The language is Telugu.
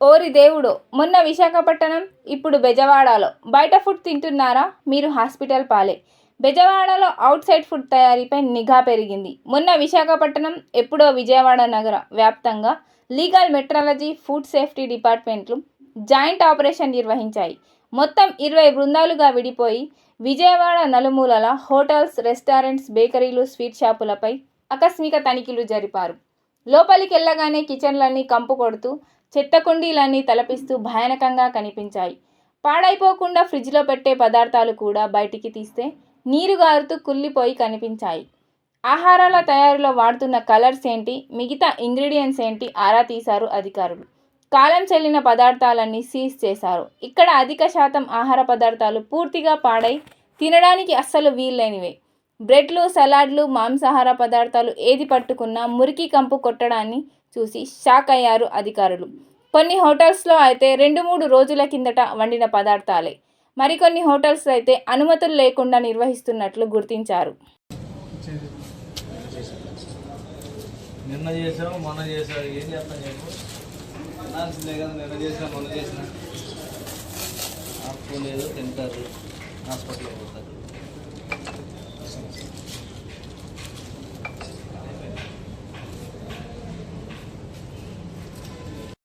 ఓరి దేవుడు మొన్న విశాఖపట్నం ఇప్పుడు బెజవాడలో. బయట ఫుడ్ తింటున్నారా? మీరు హాస్పిటల్ పాలే. బెజవాడలో అవుట్ సైడ్ ఫుడ్ తయారీపై నిఘా పెరిగింది. మొన్న విశాఖపట్నం ఎప్పుడో విజయవాడ నగర వ్యాప్తంగా లీగల్ మెట్రాలజీ ఫుడ్ సేఫ్టీ డిపార్ట్మెంట్లు జాయింట్ ఆపరేషన్ నిర్వహించాయి. మొత్తం ఇరవై బృందాలుగా విడిపోయి విజయవాడ నలుమూలల హోటల్స్ రెస్టారెంట్స్ బేకరీలు స్వీట్ షాపులపై ఆకస్మిక తనిఖీలు జరిపారు. లోపలికి వెళ్ళగానే కిచెన్లన్నీ కంపు కొడుతూ చెత్త కుండీలన్నీ తలపిస్తూ భయానకంగా కనిపించాయి. పాడైపోకుండా ఫ్రిడ్జ్లో పెట్టే పదార్థాలు కూడా బయటికి తీస్తే నీరు గారుతూ కుళ్ళిపోయి కనిపించాయి. ఆహారాల తయారీలో వాడుతున్న కలర్స్ ఏంటి మిగతా ఇంగ్రీడియంట్స్ ఏంటి ఆరా తీశారు అధికారులు. కాలం చెల్లిన పదార్థాలన్నీ సీజ్ చేశారు. ఇక్కడ అధిక శాతం ఆహార పదార్థాలు పూర్తిగా పాడై తినడానికి అస్సలు వీల్లేనివే. బ్రెడ్లు సలాడ్లు మాంసాహార పదార్థాలు ఏది పట్టుకున్నా మురికి కంపు కొట్టడాన్ని చూసి షాక్ అయ్యారు అధికారులు. కొన్ని హోటల్స్లో అయితే రెండు మూడు రోజుల కిందట వండిన పదార్థాలే. మరికొన్ని హోటల్స్ అయితే అనుమతులు లేకుండా నిర్వహిస్తున్నట్లు గుర్తించారు. నిన్న చేసావు మొన్న చేసావు ఏం చేస్తాను చెప్పు? అనాల్సిందే కదా నిన్న చేసినా మొన్న చేసినా. ఆపుకోలేదు తింటారు. హాస్పిటల్కి పోతారు.